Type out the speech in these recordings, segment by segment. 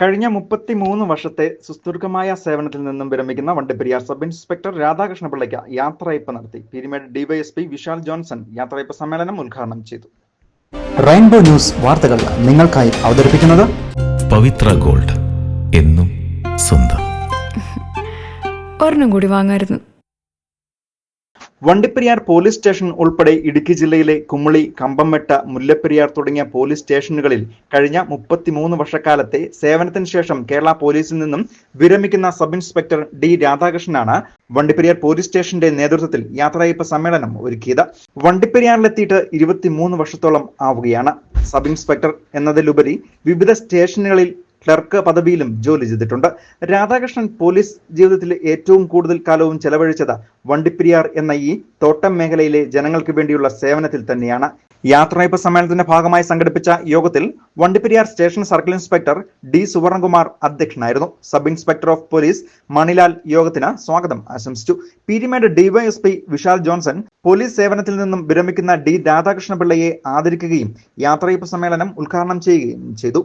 കഴിഞ്ഞ മുപ്പത്തിമൂന്ന് വർഷത്തെ സുസ്ഥിർഗമായ സേവനത്തിൽ നിന്നും വിരമിക്കുന്ന വണ്ടിപ്പെരിയാർ സബ് ഇൻസ്പെക്ടർ രാധാകൃഷ്ണപിള്ളയ്ക്ക് യാത്രയപ്പ് നടത്തി. പീരിമേഡ് ഡിവൈഎസ്പി വിശാൽ ജോൺസൺ യാത്രയപ്പ് സമ്മേളനം ഉദ്ഘാടനം ചെയ്തു. റെയിൻബോ ന്യൂസ് വാർത്തകൾ നിങ്ങൾക്കായി അവതരിപ്പിക്കുന്നത് പവിത്ര ഗോൾഡ് എന്നും സ്വന്തം. ഒരെണ്ണം കൂടി വാങ്ങായിരുന്നു. വണ്ടിപ്പെരിയാർ പോലീസ് സ്റ്റേഷൻ ഉൾപ്പെടെ ഇടുക്കി ജില്ലയിലെ കുമളി കമ്പംമെട്ട മുല്ലപ്പെരിയാർ തുടങ്ങിയ പോലീസ് സ്റ്റേഷനുകളിൽ കഴിഞ്ഞ മുപ്പത്തിമൂന്ന് വർഷക്കാലത്തെ സേവനത്തിന് ശേഷം കേരള പോലീസിൽ നിന്നും വിരമിക്കുന്ന സബ് ഇൻസ്പെക്ടർ ഡി രാധാകൃഷ്ണനാണ് വണ്ടിപ്പെരിയാർ പോലീസ് സ്റ്റേഷന്റെ നേതൃത്വത്തിൽ യാത്രയപ്പ് സമ്മേളനം ഒരുക്കിയത്. വണ്ടിപ്പെരിയാറിലെത്തിയിട്ട് ഇരുപത്തിമൂന്ന് വർഷത്തോളം ആവുകയാണ്. സബ് ഇൻസ്പെക്ടർ എന്നതിലുപരി വിവിധ സ്റ്റേഷനുകളിൽ ക്ലർക്ക് പദവിയിലും ജോലി ചെയ്തിട്ടുണ്ട്. രാധാകൃഷ്ണൻ പോലീസ് ജീവിതത്തിൽ ഏറ്റവും കൂടുതൽ കാലവും ചെലവഴിച്ചത് വണ്ടിപ്പെരിയാർ എന്ന ഈ തോട്ടം മേഖലയിലെ ജനങ്ങൾക്ക് വേണ്ടിയുള്ള സേവനത്തിൽ തന്നെയാണ്. യാത്രയപ്പ് സമ്മേളനത്തിന്റെ ഭാഗമായി സംഘടിപ്പിച്ച യോഗത്തിൽ Vandiperiyar station circle inspector D Suvarnakumar അധ്യക്ഷനായിരുന്നു. Sub inspector of police Manilal യോഗത്തിന് സ്വാഗതം ആശംസിച്ചു. പീരിമേഡ് ഡിവൈഎസ്പി വിശാൽ ജോൺസൺ പോലീസ് സേവനത്തിൽ നിന്നും വിരമിക്കുന്ന ഡി രാധാകൃഷ്ണപിള്ളയെ ആദരിക്കുകയും യാത്രയപ്പ് സമ്മേളനം ഉദ്ഘാടനം ചെയ്യുകയും ചെയ്തു.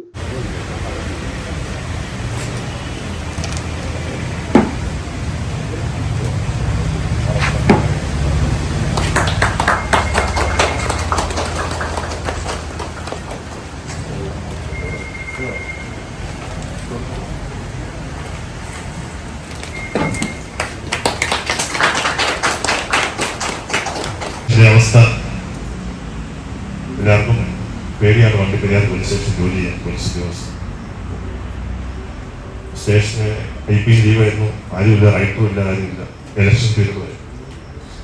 ഇതിന്റെ അവസ്ഥ എല്ലാവർക്കും പേടിയാണ് വണ്ടി പെരിയാർ പോലീസ് സ്റ്റേഷൻ ജോലി ചെയ്യാൻ പോലീസ് ഉദ്യോഗസ്ഥ സ്റ്റേഷന് ഐ പി ലീവായിരുന്നു. ആരുമില്ല റൈറ്റും ഇല്ല ആരുമില്ല. ഇലക്ഷൻ വരെ.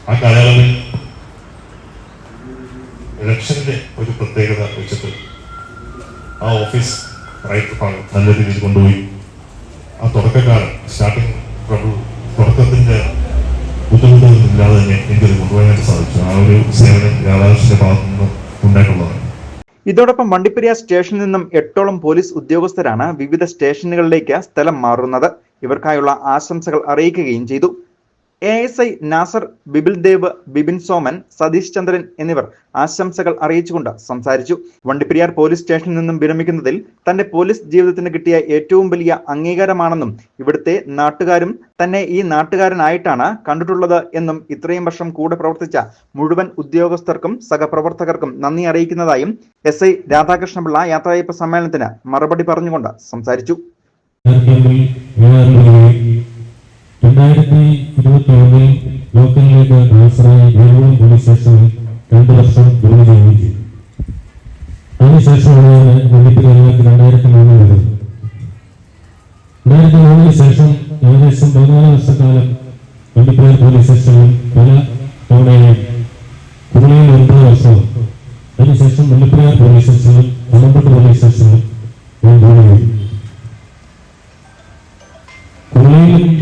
ആ കാലയളവിൽ ഇലക്ഷന്റെ ഒരു പ്രത്യേകത വെച്ചിട്ട് ആ ഓഫീസ് റൈറ്റ് ഭാഗം നല്ല രീതിയിൽ കൊണ്ടുപോയി. ആ തുടക്കക്കാലം സ്റ്റാർട്ടിങ് പ്രഭു ബുദ്ധിമുട്ടൊന്നും ഇല്ലാതെ തന്നെ എനിക്കത് കൊണ്ടുപോകാനായിട്ട് സാധിച്ചു. ആ ഒരു സേവനം രാധാകൃഷ്ണന്റെ ഭാഗത്തു നിന്ന് ഉണ്ടായിട്ടുള്ളതാണ്. ഇതോടൊപ്പം വണ്ടിപ്പെരിയ സ്റ്റേഷനിൽ നിന്നും എട്ടോളം പോലീസ് ഉദ്യോഗസ്ഥരാണ് വിവിധ സ്റ്റേഷനുകളിലേക്ക് സ്ഥലം മാറുന്നത്. ഇവർക്കായുള്ള ആശംസകൾ അറിയിക്കുകയും ചെയ്തു. A S I Nasar Bibil Dev Bibin Soman Satheesh Chandran എന്നിവർ ആശംസകൾ അറിയിച്ചുകൊണ്ട് സംസാരിച്ചു. വണ്ടിപ്പെരിയാർ പോലീസ് സ്റ്റേഷനിൽ നിന്നും വിരമിക്കുന്നതിൽ തന്റെ പോലീസ് ജീവിതത്തിന് കിട്ടിയ ഏറ്റവും വലിയ അംഗീകാരമാണെന്നും ഇവിടുത്തെ നാട്ടുകാരും തന്നെ ഈ നാട്ടുകാരനായിട്ടാണ് കണ്ടിട്ടുള്ളത് എന്നും ഇത്രയും വർഷം കൂടെ പ്രവർത്തിച്ച മുഴുവൻ ഉദ്യോഗസ്ഥർക്കും സഹപ്രവർത്തകർക്കും നന്ദി അറിയിക്കുന്നതായും എസ് ഐ രാധാകൃഷ്ണപിള്ള യാത്രയയപ്പ് സമ്മേളനത്തിന് മറുപടി പറഞ്ഞുകൊണ്ട് സംസാരിച്ചു. ഇരുപത്തി ഒന്നിൽ ലോക്കലിലേക്ക് ട്രാൻസ്ഫറായി ദേവൂർ പോലീസ് സ്റ്റേഷനിൽ രണ്ടു വർഷം ജോലി ചെയ്യുകയും ചെയ്തു. അതിനുശേഷമാണ് ഞാൻ വണ്ടിപ്പെരിയാറിലേക്ക് രണ്ടായിരത്തി മൂന്നിൽ വരുന്നത് രണ്ടായിരത്തി മൂന്നിന് ശേഷം ഏകദേശം പതിനാല് വർഷക്കാലം വണ്ടിപ്പെരിയാർ പോലീസ് സ്റ്റേഷനിൽ പല തവണയായി കുമളിയിൽ ഒൻപത് വർഷവും അതിനുശേഷം മുല്ലപ്പെരിയാർ പോലീസ് സ്റ്റേഷനിൽ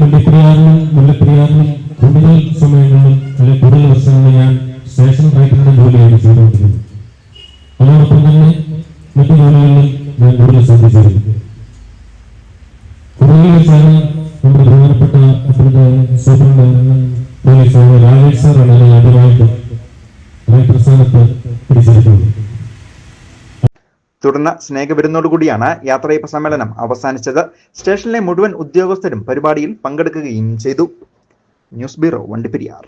കുമളിയിലും വണ്ടിപ്പെരിയാറിലും മുല്ലപ്പെരിയാറിലും കൂടുതൽ സമയങ്ങളിലും അല്ലെങ്കിൽ കൂടുതൽ വർഷങ്ങളിൽ ഞാൻ സ്റ്റേഷൻ റൈറ്ററുടെ ജോലിയാണ് ചെയ്തുകൊണ്ടിരുന്നത് അതോടൊപ്പം തന്നെ മറ്റു ജോലികളിലും ഞാൻ കൂടുതൽ ശ്രദ്ധിച്ചിരുന്നു. കുമളിയിൽ വെച്ചാണ് നമ്മുടെ ബഹുമാനപ്പെട്ട സൂപ്രണ്ട് പോലീസ് രാജേഷ് സാറാണ് എന്നെ ആദ്യമായിട്ട് റൈറ്റർ സ്ഥാനത്ത് പിടിച്ചിരിക്കുന്നത് തുടർന്ന് സ്നേഹവിരുന്നോടുകൂടിയാണ് യാത്രയപ്പ് സമ്മേളനം അവസാനിച്ചത്. സ്റ്റേഷനിലെ മുഴുവൻ ഉദ്യോഗസ്ഥരും പരിപാടിയിൽ പങ്കെടുക്കുകയും ചെയ്തു. News bureau Vandiperiyar.